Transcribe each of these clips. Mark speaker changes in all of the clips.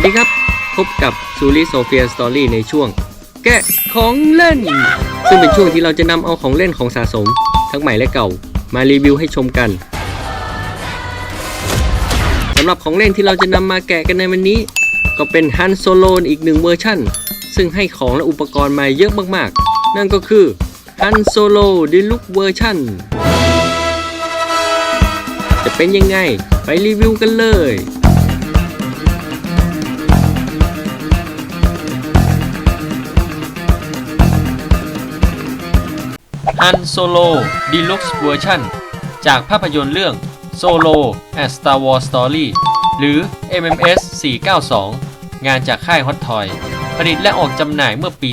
Speaker 1: วัสดีครับ พบกับซูริโซเฟียสตอรี่ในช่วง แกะของเล่น ซึ่งเป็นช่วงที่เราจะนำเอาของเล่นของสะสม ทั้งใหม่และเก่า มารีวิวให้ชมกันสำหรับของเล่นที่เราจะนำมาแกะกันในวันนี้ ก็เป็นฮันโซโลนอีกหนึ่งเวอร์ชั่น ซึ่งให้ของและอุปกรณ์มาเยอะมากๆ นั่นก็คือฮันโซโลดิลุกเวอร์ชันจะเป็นยังไง ไปรีวิวกันเลย ฮันโซโลดีลุกส์เวอร์ชันจากภาพยนตร์เรื่อง Solo a Star Wars Story หรือ MMS 492 งานจากค่าย Hot Toy ผลิตและออกจำหน่ายเมื่อปี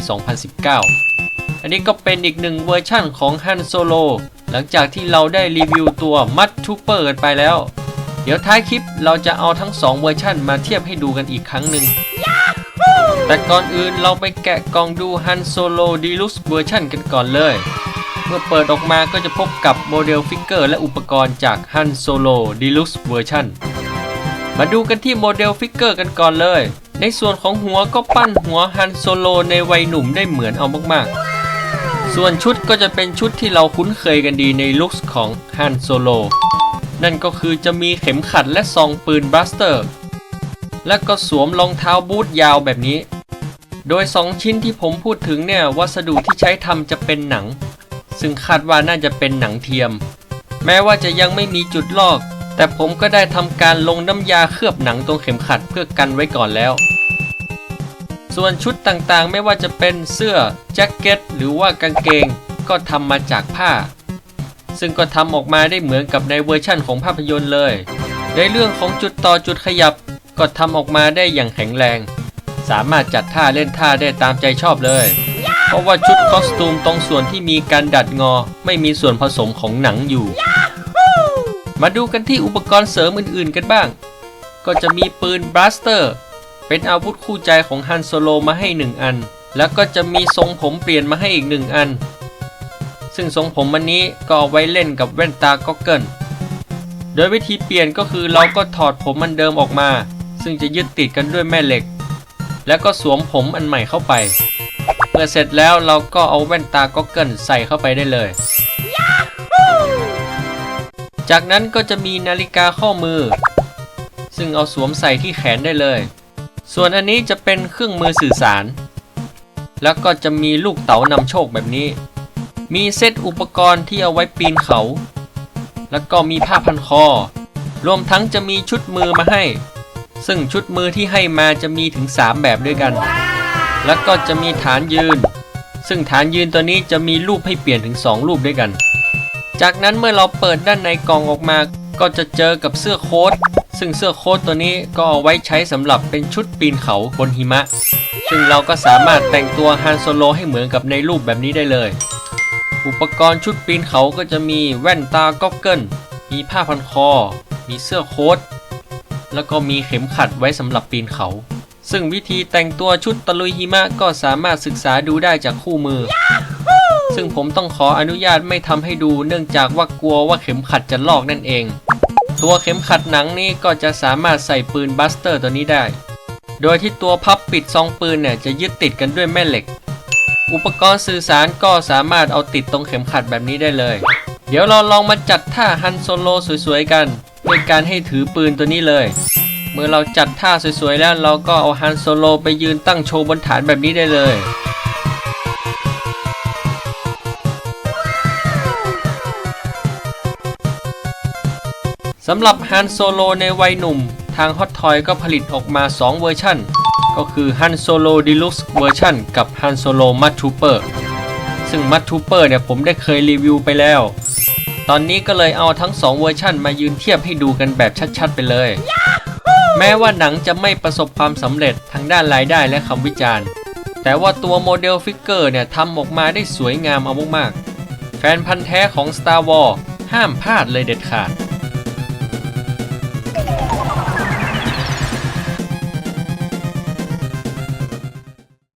Speaker 1: 2019 อันนี้ก็เป็นอีกหนึ่งเวอร์ชั่นของ Han Solo หลังจากที่เราได้รีวิวตัว Mud Trooper กันไปแล้ว เดี๋ยวท้ายคลิปเราจะเอาทั้ง 2 เวอร์ชั่นมาเทียบให้ดูกันอีกครั้งหนึ่ง แต่ก่อนอื่นเราไปแกะกล่องดู Han Solo Deluxe Version กันก่อนเลย เมื่อเปิดออกมาก็จะพบกับโมเดลฟิกเกอร์และอุปกรณ์จาก Han Solo Deluxe Version มาดูกันที่โมเดลฟิกเกอร์กันก่อนเลย ในส่วนของหัวก็ปั้นหัว Han Solo ในวัยหนุ่มได้เหมือนเอามากๆ ส่วนชุดก็จะเป็นชุดที่เราคุ้นเคยกันดีในลุคของ Han Solo นั่นก็คือจะมีเข็มขัดและซองปืนบลัสเตอร์ และก็สวมรองเท้าบูทยาวแบบนี้ โดย 2 ชิ้นที่ผมพูดถึงเนี่ย วัสดุที่ใช้ทำจะเป็นหนัง ซึ่งคาดว่าน่าจะเป็นหนังเทียม แม้ว่าจะยังไม่มีจุดลอก แต่ผมก็ได้ทำการลงน้ำยาเคลือบหนังตรงเข็มขัดเพื่อกันไว้ก่อนแล้ว ส่วนชุดต่างๆ ไม่ว่าจะเป็นเสื้อแจ็คเก็ตหรือว่ากางเกงก็ทำมาจากผ้า ซึ่งก็ทำออกมาได้เหมือนกับในเวอร์ชั่นของภาพยนตร์เลย ในเรื่องของจุดต่อจุดขยับก็ทำออกมาได้อย่างแข็งแรง สามารถจัดท่าเล่นท่าได้ตามใจชอบเลย เพราะว่าชุดคอสตูมตรงส่วนที่มีการดัดงอ ไม่มีส่วนผสมของหนังอยู่ มาดูกันที่อุปกรณ์เสริมอื่นๆกันบ้าง ก็จะมีปืนบลัสเตอร์ เป็นอาวุธคู่ใจของฮันโซโลมาให้หนึ่งอัน แล้วก็จะมีทรงผมเปลี่ยนมาให้อีกหนึ่งอัน ซึ่งทรงผมอันนี้ก็เอาไว้เล่นกับแว่นตาก็อกเกิลโดยวิธีเปลี่ยนก็คือเราก็ถอดผมมันเดิมออกมา ซึ่งจะยึดติดกันด้วยแม่เหล็ก แล้วก็สวมผมอันใหม่เข้าไป เมื่อเสร็จแล้วเราก็เอาแว่นตาก็อกเกิลใส่เข้าไปได้เลย จากนั้นก็จะมีนาฬิกาข้อมือ ซึ่งเอาสวมใส่ที่แขนได้เลย ส่วนอันนี้จะเป็นเครื่องมือสื่อสาร แล้วก็จะมีลูกเต๋านำโชคแบบนี้ มีเซตอุปกรณ์ที่เอาไว้ปีนเขา แล้วก็มีผ้าพันคอ รวมทั้งจะมีชุดมือมาให้ ซึ่งชุดมือที่ให้มาจะมีถึง 3 แบบด้วยกัน แล้วก็จะมีฐานยืน ซึ่งฐานยืนตัวนี้จะมีรูปให้เปลี่ยนถึง 2 รูปด้วยกัน จากนั้นเมื่อเราเปิดด้านในกล่องออกมา ก็จะเจอกับเสื้อโค้ทซึ่งเสื้อโค้ทตัวนี้ก็เอาไว้ใช้สำหรับเป็นชุดปีนเขาบนหิมะ ซึ่งเราก็สามารถแต่งตัวฮันโซโลให้เหมือนกับในรูปแบบนี้ได้เลย อุปกรณ์ชุดปีนเขาก็จะมีแว่นตาก็อกเกิลมีผ้าพันคอ มีเสื้อโค้ทแล้วก็มีเข็มขัดไว้สำหรับปีนเขา ซึ่งวิธีแต่งตัวชุดตะลุยหิมะก็สามารถศึกษาดูได้จากคู่มือ ซึ่งผมต้องขออนุญาตไม่ทำให้ดูเนื่องจากว่ากลัวว่าเข็มขัดจะลอกนั่นเอง ตัวเข็มขัดหนังนี้ก็จะสามารถใส่ปืนบัสเตอร์ตัวนี้ได้ โดยที่ตัวพับปิดซองปืนเนี่ยจะยึดติดกันด้วยแม่เหล็ก อุปกรณ์สื่อสารก็สามารถเอาติดตรงเข็มขัดแบบนี้ได้เลย เดี๋ยวเราลองมาจัดท่าฮันโซโลสวยๆกันด้วยการให้ถือปืนตัวนี้เลย เมื่อเราจัดท่าสวยๆแล้วเราก็เอาฮันโซโลไปยืนตั้งโชว์บนฐานแบบนี้ได้เลยสำหรับฮันโซโลในวัยหนุ่ม ทาง Hot Toy ก็ผลิตออกมา 2 เวอร์ชันก็คือ Han Solo Deluxe เวอร์ชันกับ Han Solo Mud Trooper ซึ่ง Mud Trooper เนี่ยผมได้เคยรีวิวไปแล้ว ตอนนี้ก็เลยเอาทั้ง 2 เวอร์ชันมายืนเทียบให้ดูกันแบบชัดๆ ไปเลย แม้ว่าหนังจะไม่ประสบความสำเร็จทางด้านรายได้และคำวิจารณ์ แต่ว่าตัวโมเดลฟิกเกอร์เนี่ยทำออกมาได้สวยงามเอามากๆแฟนพันธ์แท้ของ Star Wars ห้ามพลาดเลยเด็ดขาด